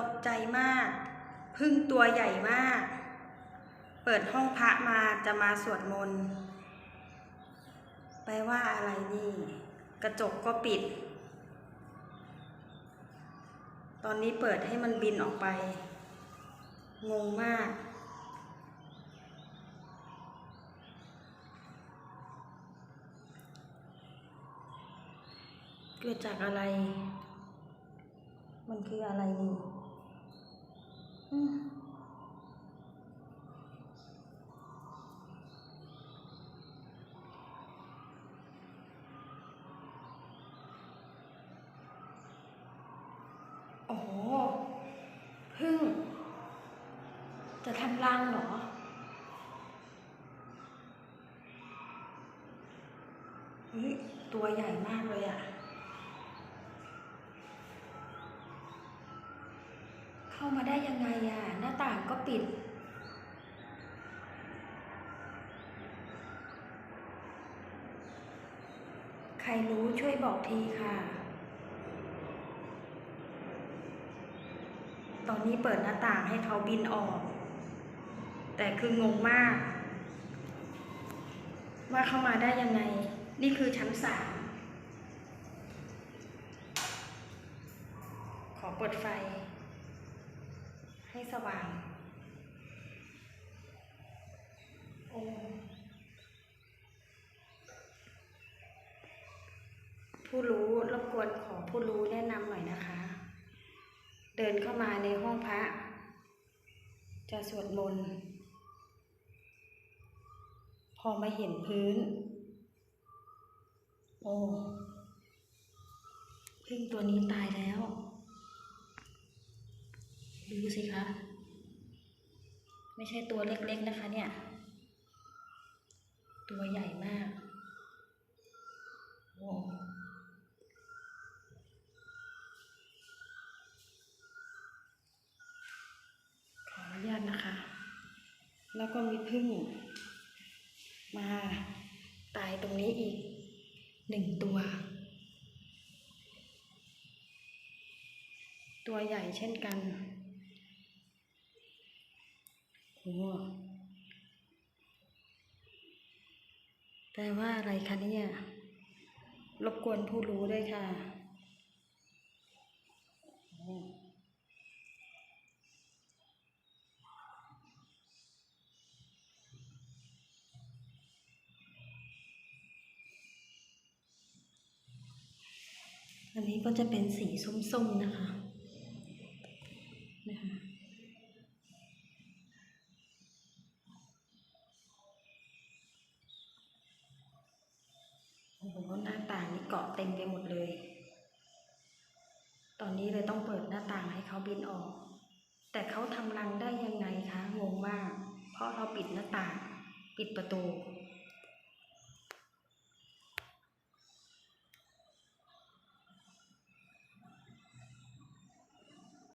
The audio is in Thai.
ตกใจมาก พึ่งตัวใหญ่มาก เปิดห้องพระมาจะมาสวดมนต์ไปว่าอะไรนี่ กระจกก็ปิด ตอนนี้เปิดให้มันบินออกไป งงมากเกิดจากอะไร มันคืออะไรนี่ โอ้โหพึ่ง จะทำรังเหรอเฮ้ยตัวใหญ่มากเลยอะ เข้ามาได้ยังไงอะ หน้าต่างก็ปิด ใครรู้ช่วยบอกทีค่ะ ตอนนี้เปิดหน้าต่างให้เขาบินออก แต่คืองงมาก ว่าเข้ามาได้ยังไง นี่คือชั้นสามขอเปิดไฟ ให้สว่าง โอ้ผู้รู้รบกวนขอผู้รู้แนะนำหน่อยนะคะ เดินเข้ามาในห้องพระ จะสวดมนต์พอมาเห็นพื้น โอ้พึ่งตัวนี้ตายแล้ว ดูสิคะ ไม่ใช่ตัวเล็กๆนะคะเนี่ย ตัวใหญ่มากโอ้ขออนุญาตนะคะ แล้วก็มีพึ่งมาตายตรงนี้อีกหนึ่งตัว ตัวใหญ่เช่นกัน แปลว่าอะไรคะเนี่ยรบกวนผู้รู้ด้วยค่ะ อันนี้ก็จะเป็นสีส้มๆนะคะนะคะ โอ้โหหน้างนี่เกาะเต็มไปหมดเลย ตอนนี้เลยต้องเปิดหน้าต่างให้เขาบินออก แต่เขาทำรังได้ยังไงคะ งงมาก เพราะเราปิดหน้าต่าง ปิดประตู